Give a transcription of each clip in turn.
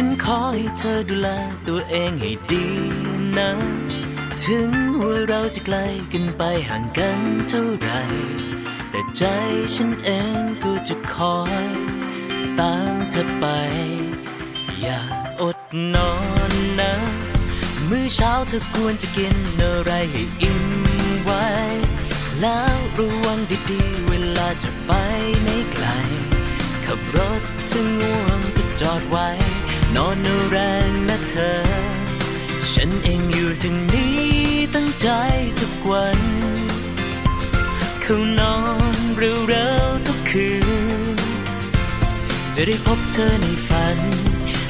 ฉันขอให้เธอดูแลตัวเองให้ดีนะ ถึงว่าเราจะไกลกันไปห่างกันเท่าไหรแต่ใจฉันเองก็จะคอยตามเธอไป อย่าอดนอนนะ มื้อเช้าเธอควรจะกินอะไรให้อิ่มไว้ แล้วระวังดีๆ เวลาจะไปไหนไกล ขับรถถึงง่วงก็จอดไว้ อนแรงนะเธอ ฉันเองอยู่ถึงนี้ตั้งใจทุกวันเข้านอนเร็วๆทุกคืน จะได้พบเธอในฝัน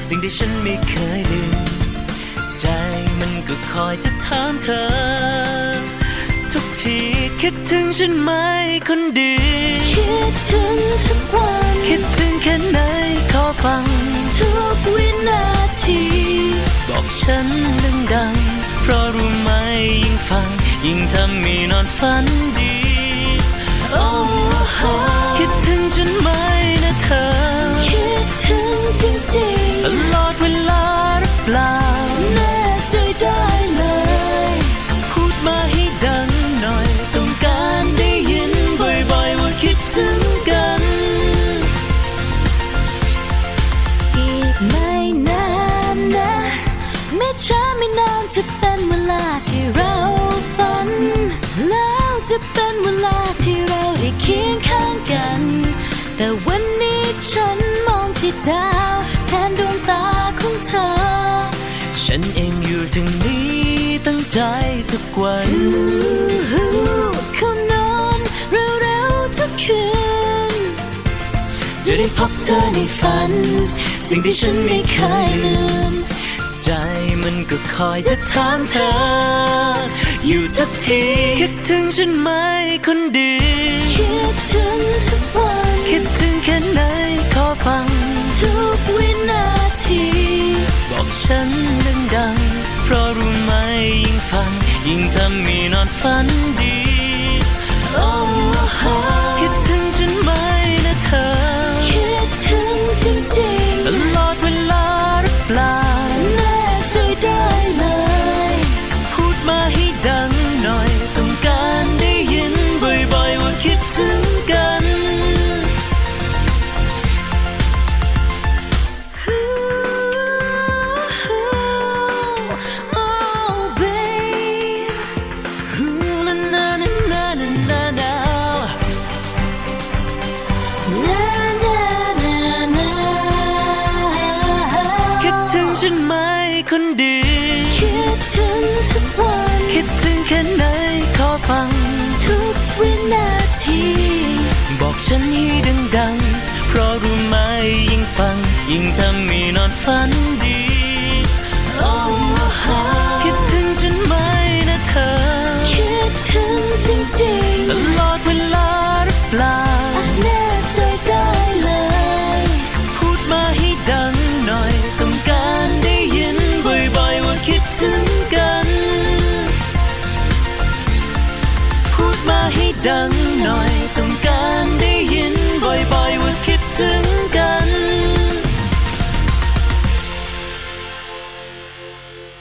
สิ่งที่ฉันไม่เคยลืม ใจมันก็คอยจะถามเธอ ทุกทีคิดถึงฉันไหมคนดี คิดถึงทุกวัน คิดถึงแค่ไหนขอฟัง ฉันดังๆเพราะรู้ไหมยิ่งฟัง ยิ่งทำให้นอนฝันดี โอ้โหคิดถึงฉันไหมนะเธอ คิดถึงจริงตลอดเวลาหรือเปล่าๆแน่ใจได้เลย พูดมาให้ดังหน่อย ต้องการได้ยินบ่อยๆว่าคิดถึงกัน อีกไม่นานนะ ไม่ช้าไม่นานจะเป็นเวลาที่เราฝัน แล้วจะเป็นเวลาที่เราได้เคียงข้างกัน แต่วันนี้ฉันมองที่ดาวแทนดวงตาของเธอ ฉันเองอยู่ถึงนี้ตั้งใจทุกวันเขานอนเร็วๆทุกคืน จะได้พบเธอในฝัน สิ่งที่ฉันไม่เคยลืม ใจมันก็คอยจะถามเธอ อยู่ทุกที คิดถึงฉันไหมคนดี คิดถึงทุกวัน คิดถึงแค่ไหนขอฟัง ทุกวินาที บอกฉันดังๆ เพราะรู้ไหมยิ่งฟัง ยิ่งทำให้นอนฝันดี คนดีคิดถึงทุกวันคิดถึงแค่ไหนขอฟัง ทุกวินาที บอกฉันให้ดังๆ เพราะรู้ไหมยิ่งฟัง ยิ่งทำให้นอนฝัน done.